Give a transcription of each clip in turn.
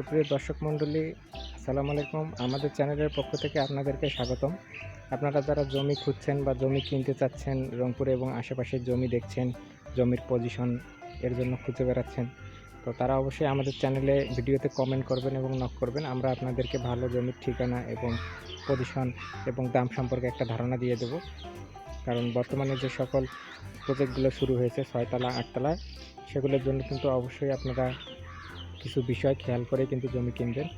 সুপ্রিয় দর্শক মণ্ডলী, আসসালামু আলাইকুম। আমাদের চ্যানেলের পক্ষ থেকে আপনাদেরকে স্বাগতম। আপনারা যারা জমি খুঁজছেন বা জমি কিনতে চাচ্ছেন, রংপুরে এবং আশেপাশের জমি দেখছেন, জমির পজিশন এর জন্য খুঁজে বেড়াচ্ছেন, তো তারা অবশ্যই আমাদের চ্যানেলে ভিডিওতে কমেন্ট করবেন এবং নক করবেন। আমরা আপনাদেরকে ভালো জমির ঠিকানা এবং পজিশন এবং দাম সম্পর্কে একটা ধারণা দিয়ে দেব। কারণ বর্তমানে যে সকল প্রজেক্টগুলো শুরু হয়েছে, ছয়তলা, আটতলা, সেগুলোর জন্য কিন্তু অবশ্যই আপনারা কিছু বিষয় খেয়াল করে কিন্তু জমি কিনবেন।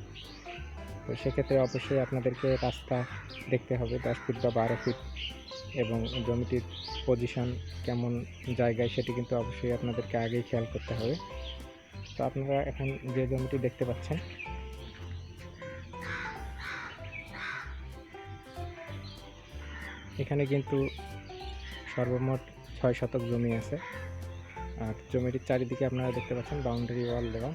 তো সেক্ষেত্রে অবশ্যই আপনাদেরকে রাস্তা দেখতে হবে, দশ ফিট বা বারো ফিট এবং জমিটির পজিশন কেমন জায়গায় সেটি কিন্তু অবশ্যই আপনাদেরকে আগেই খেয়াল করতে হবে। তো আপনারা এখন যে জমিটি দেখতে পাচ্ছেন, এখানে কিন্তু সর্বমোট ছয় শতক জমি আছে। আর জমিটির চারিদিকে আপনারা দেখতে পাচ্ছেন বাউন্ডারি ওয়াল দেওয়া।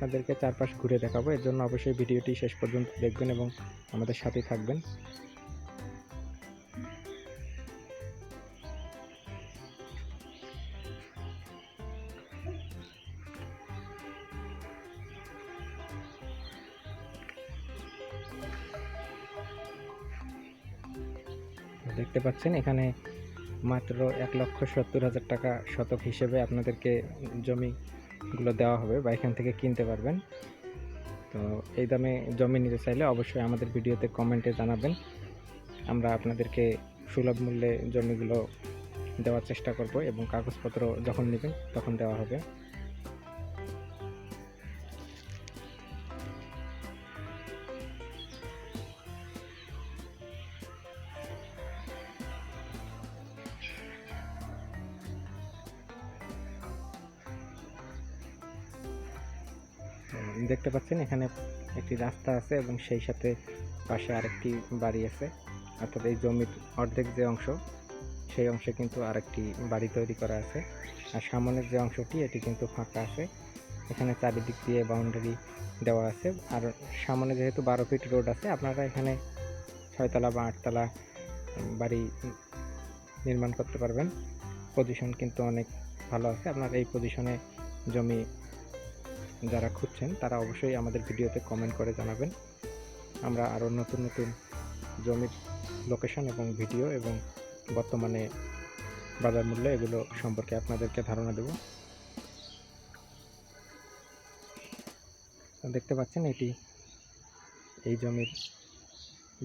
আপনাদেরকে চারপাশ ঘুরে দেখাবো। এর জন্য অবশ্যই ভিডিওটি শেষ পর্যন্ত দেখবেন এবং আমাদের সাথেই থাকবেন। দেখতে পাচ্ছেন, এখানে মাত্র এক লক্ষ সত্তর হাজার টাকা শতক হিসেবে আপনাদেরকে জমিগুলো দেওয়া হবে বা এখান থেকে কিনতে পারবেন। তো এই দামে জমি নিতে চাইলে অবশ্যই আমাদের ভিডিওতে কমেন্টে জানাবেন। আমরা আপনাদেরকে সুলভ মূল্যে জমিগুলো দেওয়ার চেষ্টা করব এবং কাগজপত্র যখন নেবেন তখন দেওয়া হবে। দেখতে পাচ্ছেন, এখানে একটি রাস্তা আছে এবং সেই সাথে পাশে আরেকটি বাড়ি আছে। অর্থাৎ এই জমির অর্ধেক যে অংশ, সেই অংশে কিন্তু আরেকটি বাড়ি তৈরি করা আছে। আর সামনের যে অংশটি, এটি কিন্তু ফাঁকা আছে। এখানে চারিদিক দিয়ে বাউন্ডারি দেওয়া আছে। আর সামনে যেহেতু বারো ফিট রোড আছে, আপনারা এখানে ছয়তলা বা আটতলা বাড়ি নির্মাণ করতে পারবেন। পজিশন কিন্তু অনেক ভালো আছে। আপনার এই পজিশনে জমি যারা খুঁজছেন, তারা অবশ্যই আমাদের ভিডিওতে কমেন্ট করে জানাবেন। আমরা আরও নতুন নতুন জমির লোকেশন এবং ভিডিও এবং বর্তমানে বাজার মূল্য এগুলো সম্পর্কে আপনাদেরকে ধারণা দেব। দেখতে পাচ্ছেন, এটি এই জমির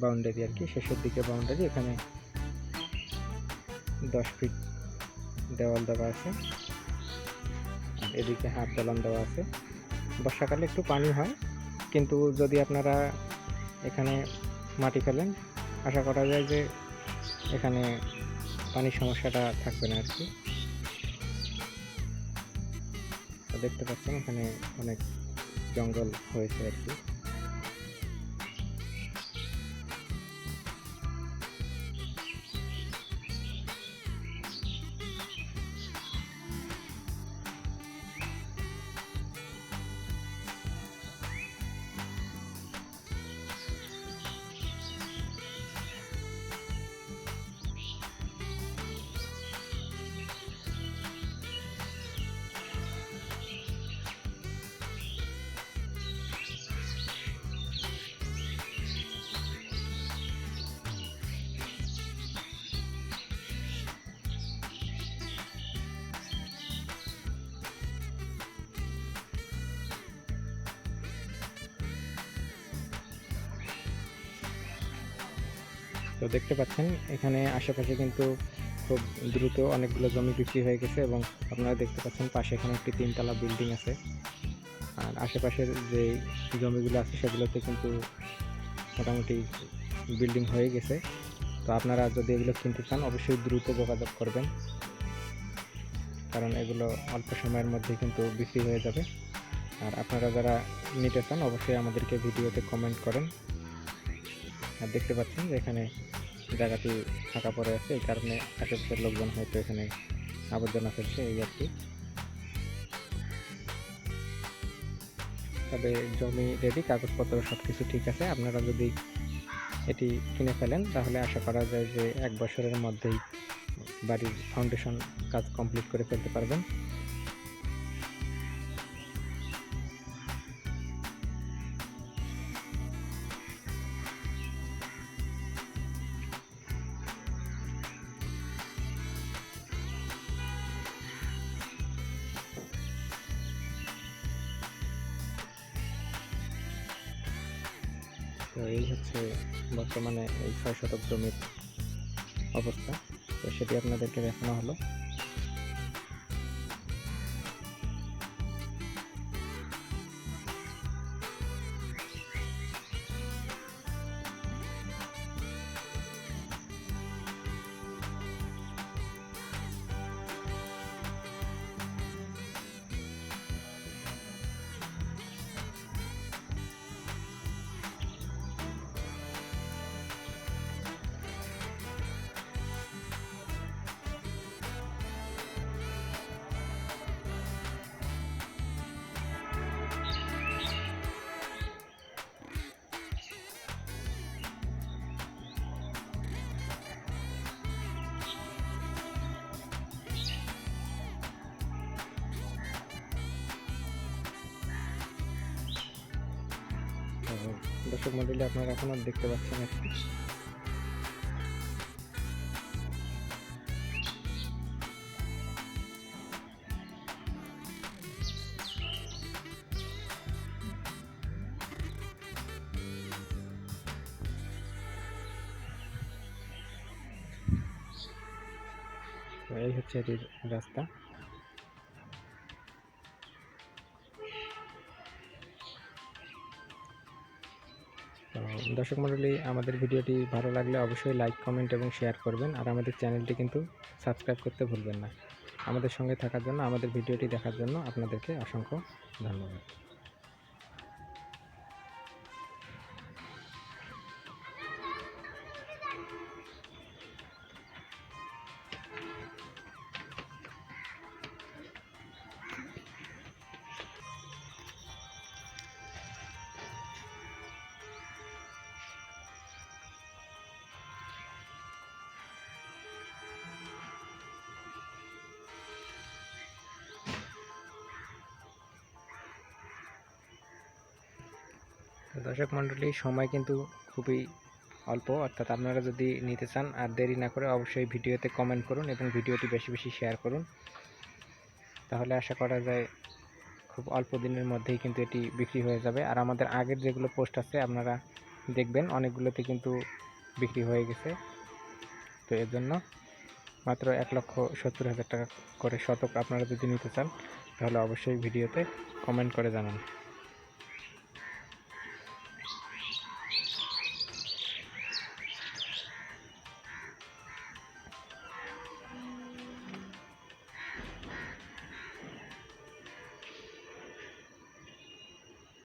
বাউন্ডারি আর কি, শেষের দিকে বাউন্ডারি এখানে দশ ফিট দেওয়াল দেওয়া আছে। এদিকে হাফ দলান দেওয়া আছে। বর্ষাকালে একটু পানি হয়। কিন্তু যদি আপনারা এখানে মাটি ফেলেন, আশা করা যায় যে এখানে পানির সমস্যাটা থাকবে না আর কি দেখতে পাচ্ছেন এখানে অনেক জঙ্গল হয়েছে আর কি তো দেখতে পাচ্ছেন, এখানে আশেপাশে কিন্তু খুব দ্রুত অনেকগুলো জমি বিক্রি হয়ে গেছে এবং আপনারা দেখতে পাচ্ছেন পাশে এখানে একটি তিনতলা বিল্ডিং আছে। আর আশেপাশের যে জমিগুলো আছে, সেগুলোতে কিন্তু মোটামুটি বিল্ডিং হয়ে গেছে। তো আপনারা যদি এগুলো কিনতে চান, অবশ্যই দ্রুত যোগাযোগ করবেন। কারণ এগুলো অল্প সময়ের মধ্যে কিন্তু বিক্রি হয়ে যাবে। আর আপনারা যারা নিতে চান, অবশ্যই আমাদেরকে ভিডিওতে কমেন্ট করেন। আর দেখতে পাচ্ছেন যে এখানে জায়গাটি ফাঁকা পড়ে আছে। এই কারণে আশেপাশের লোকজন হয়তো এখানে আবর্জনা ফেলছে এই আর কি। তবে জমি রেডি কাগজপত্র সব কিছু ঠিক আছে। আপনারা যদি এটি কিনে ফেলেন, তাহলে আশা করা যায় যে এক বছরের মধ্যেই বাড়ির ফাউন্ডেশন কাজ কমপ্লিট করে ফেলতে পারবেন। তো এই হচ্ছে বর্তমানে এই ছয় শতক জমির অবস্থা। তো সেটি আপনাদেরকে দেখানো হলো। দর্শক মন্ডলী আপনারা এখন আর দেখতে পাচ্ছেন। তো এই হচ্ছে এটির রাস্তা তো দর্শক মণ্ডলী, আমাদের ভিডিওটি ভালো লাগলে অবশ্যই লাইক কমেন্ট এবং শেয়ার করবেন। আর আমাদের চ্যানেলটি কিন্তু সাবস্ক্রাইব করতে ভুলবেন না। আমাদের সঙ্গে থাকার জন্য, আমাদের ভিডিওটি দেখার জন্য আপনাদেরকে অসংখ্য ধন্যবাদ। দর্শক মণ্ডলী, সময় কিন্তু খুবই অল্প, অর্থাৎ আপনারা যদি নিতে চান আর দেরি না করে অবশ্যই ভিডিওতে কমেন্ট করুন এবং ভিডিওটি বেশি বেশি শেয়ার করুন। তাহলে আশা করা যায় খুব অল্প দিনের মধ্যেই কিন্তু এটি বিক্রি হয়ে যাবে। আর আমাদের আগের যেগুলো পোস্ট আছে, আপনারা দেখবেন, অনেকগুলোতে কিন্তু বিক্রি হয়ে গেছে। তো এর জন্য মাত্র এক লক্ষ সত্তর হাজার টাকা করে শতক আপনারা যদি নিতে চান, তাহলে অবশ্যই ভিডিওতে কমেন্ট করে জানান।